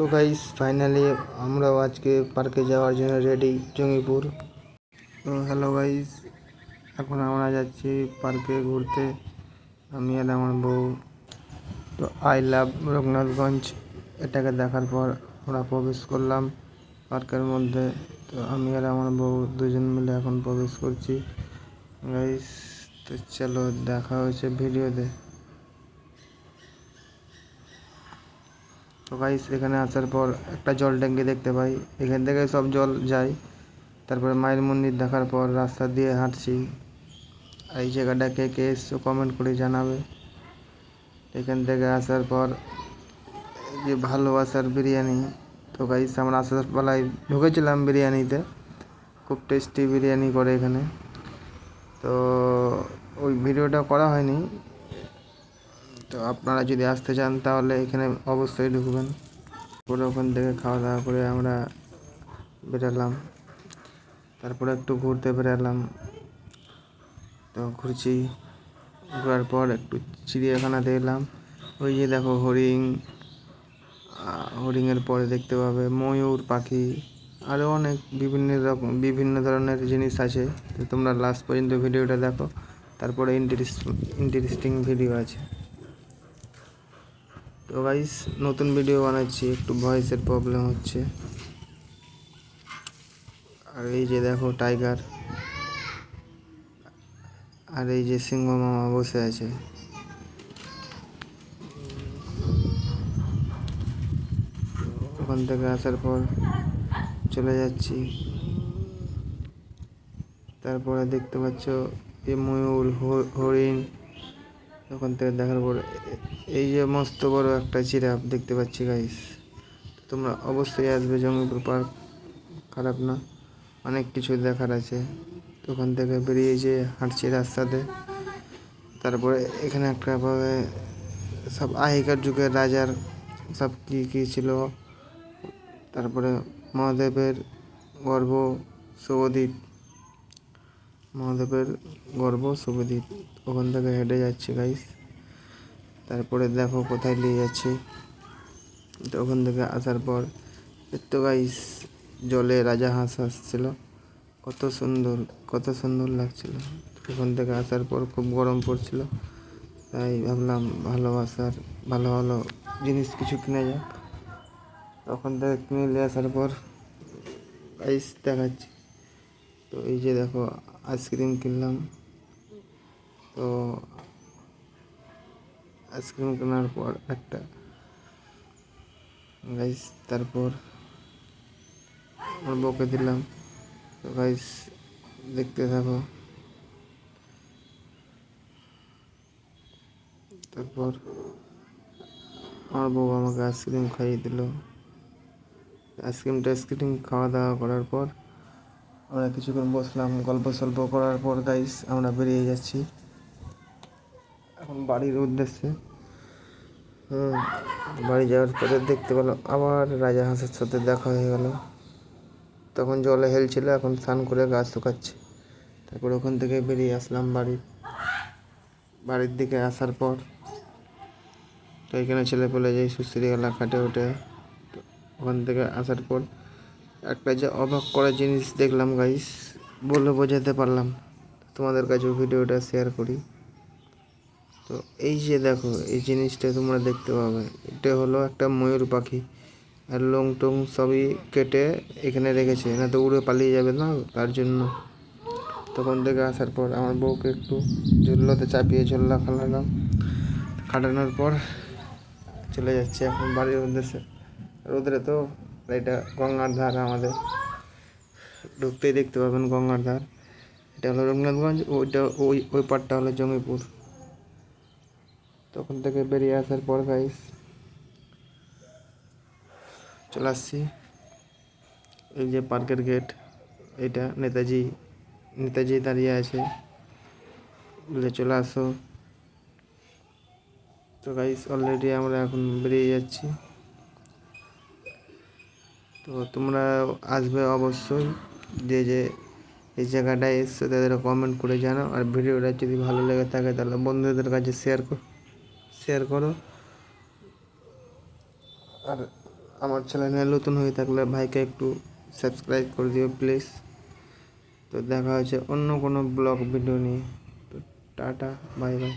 তো guys finally আমরাও আজকে পার্কে যাওয়ার জন্য রেডি জঙ্গিপুর। তো হ্যালো গাইস এখন আমরা যাচ্ছি পার্কে ঘুরতে। আমি আর আমার বউ। তো আই লাভ রঘুনাথগঞ্জ। এটাকে দেখার পর আমরা প্রবেশ করলাম পার্কের মধ্যে। তো আমি আর আমার বউ দুজন মিলে এখন প্রবেশ করছি। গাইস তো চলো দেখা হয়েছে ভিডিওতে তো গাইস এখানে আসার পর একটা জল ট্যাঙ্কি দেখতে পাই। এখান থেকে সব জল যায়। তারপরে মায়ের মন্দির দেখার পর রাস্তা দিয়ে হাঁটছি। এই জায়গাটা কে কে এসছো কমেন্ট করে জানাবে। এখান থেকে আসার পর যে ভালোবাসার বিরিয়ানি। তো গাইস আমরা আসার বেলায় ঢুকেছিলাম বিরিয়ানিতে। খুব টেস্টি বিরিয়ানি করে এখানে। তো ওই ভিডিওটা করা হয়নি। তো আপনারা যদি আসতে চান, তাহলে এখানে অবশ্যই ঢুকবেন। পরে ওখান থেকে খাওয়া দাওয়া করে আমরা বেরালাম। তারপরে একটু ঘুরতে বেরালাম। তো ঘুরছি। ঘোরার পর একটু চিড়িয়াখানাতে এলাম ওই যে দেখো হরিণ হরিণের পরে দেখতে পাবে ময়ূর, পাখি আরও অনেক বিভিন্ন রকম, বিভিন্ন ধরনের জিনিস আছে। তো তোমরা লাস্ট পর্যন্ত ভিডিওটা দেখো। তারপরে ইন্টারেস্ট ইন্টারেস্টিং ভিডিও আছে। তো গাইস নতুন ভিডিও বানাচ্ছি, একটু ভয়েসের প্রবলেম হচ্ছে। আর এই যে দেখো টাইগার আর এই যে সিংহ মামা বসে আছে। ওখান থেকে আসার পর চলে যাচ্ছি। তারপরে দেখতে পাচ্ছ এই ময়ূর হরিণ। ওখান থেকে দেখার পর এই যে মস্ত বড় একটা জিরাফ দেখতে পাচ্ছি গাইস তোমরা অবশ্যই আসবে জঙ্গিপুর পার্ক। খারাপ না, অনেক কিছু দেখার আছে। তো ওখান থেকে বেরিয়ে যে হাঁটছি রাস্তাতে, তারপরে এখানে একটা ভাবে সব আগেকার যুগের রাজার সব কী কী ছিল। তারপরে মহাদেবের গর্ভ শুভদ্বীপ মহাদেবের গর্ব শুভদ্বীপ ওখান থেকে হেঁটে যাচ্ছি গাইস তারপরে দেখো কোথায় নিয়ে যাচ্ছি। তো ওখান থেকে আসার পর তো গাইস জলে রাজা হাঁস আসছিল। কত সুন্দর কত সুন্দর লাগছিল। ওখান থেকে আসার পর খুব গরম পড়ছিল। তাই ভাবলাম ভালোবাসার ভালো ভালো জিনিস কিছু কিনে যাক। ওখান থেকে কিনে নিয়ে আসার পর আইস দেখাচ্ছি। তো এই যে দেখো আইসক্রিম কিনলাম। তো আইসক্রিম কেনার পর একটা গাইস তারপর আমার বউকে দিলাম। তো গাইস দেখতে থাকো। তারপর আমার বউ আমাকে আইসক্রিম খাইয়ে দিল। আইসক্রিম টাইসক্রিম খাওয়া দাওয়া করার পর আমরা কিছুক্ষণ বসলাম, গল্প সল্প করার পর গাইস আমরা বেরিয়ে যাচ্ছি। এখন বাড়ির উদ্দেশ্যে। হুম, বাড়ি যাওয়ার পরে দেখতে পেলাম আবার রাজা হাঁসের সাথে দেখা হয়ে গেল। তখন জলে হেলছিল, এখন স্নান করে গাছ শুকাচ্ছে। তারপর ওখান থেকে বেরিয়ে আসলাম বাড়ি বাড়ির দিকে আসার পর তো এখানে ছেলে পেলে যাই গেলা খাটে উঠে ওখান থেকে আসার পর একটা যে অবাক করা জিনিস দেখলাম গাইস বলে বোঝাতে পারলাম। তোমাদের কাছেও ভিডিওটা শেয়ার করি। তো এই যে দেখো, এই জিনিসটা তোমরা দেখতে পাবে। এটা হলো একটা ময়ূর পাখি। আর লোং টং সবই কেটে এখানে রেখেছে। না তো উড়ে পালিয়ে যাবে না, তার জন্য। তখন থেকে আসার পর আমার বউকে একটু ঝুল্লোতে চাপিয়ে ঝোল্লা খালালাম খাটানোর পর চলে যাচ্ছে এখন বাড়ির উদ্দেশ্যে। রোদরে তো এটা গঙ্গার ধার আমাদের। ঢুকতেই দেখতে পাবেন গঙ্গার ধার। এটা হলো রঘুনাথগঞ্জ ওইটা ওই ওই পারটা হলো জঙ্গিপুর তখন থেকে বেরিয়ে আসার পর গাইস চলে আসছি। এই যে পার্কের গেট এটা নেতাজি নেতাজি দাঁড়িয়ে আছে। বলে চলে আসো। তো গাইস অলরেডি আমরা এখন বেরিয়ে যাচ্ছি। তো তোমরা আসবে অবশ্যই যে যে এই জায়গাটায় এসছো তাদের কমেন্ট করে জানাও। আর ভিডিওটা যদি ভালো লেগে থাকে তাহলে বন্ধুদের কাছে শেয়ার করো শেয়ার করো। আর আমার চ্যানেলে নতুন হয়ে থাকলে ভাইকে একটু সাবস্ক্রাইব করে দিও প্লিজ তো দেখা হচ্ছে অন্য কোনো ব্লগ ভিডিও নিয়ে। তো টাটা বাই বাই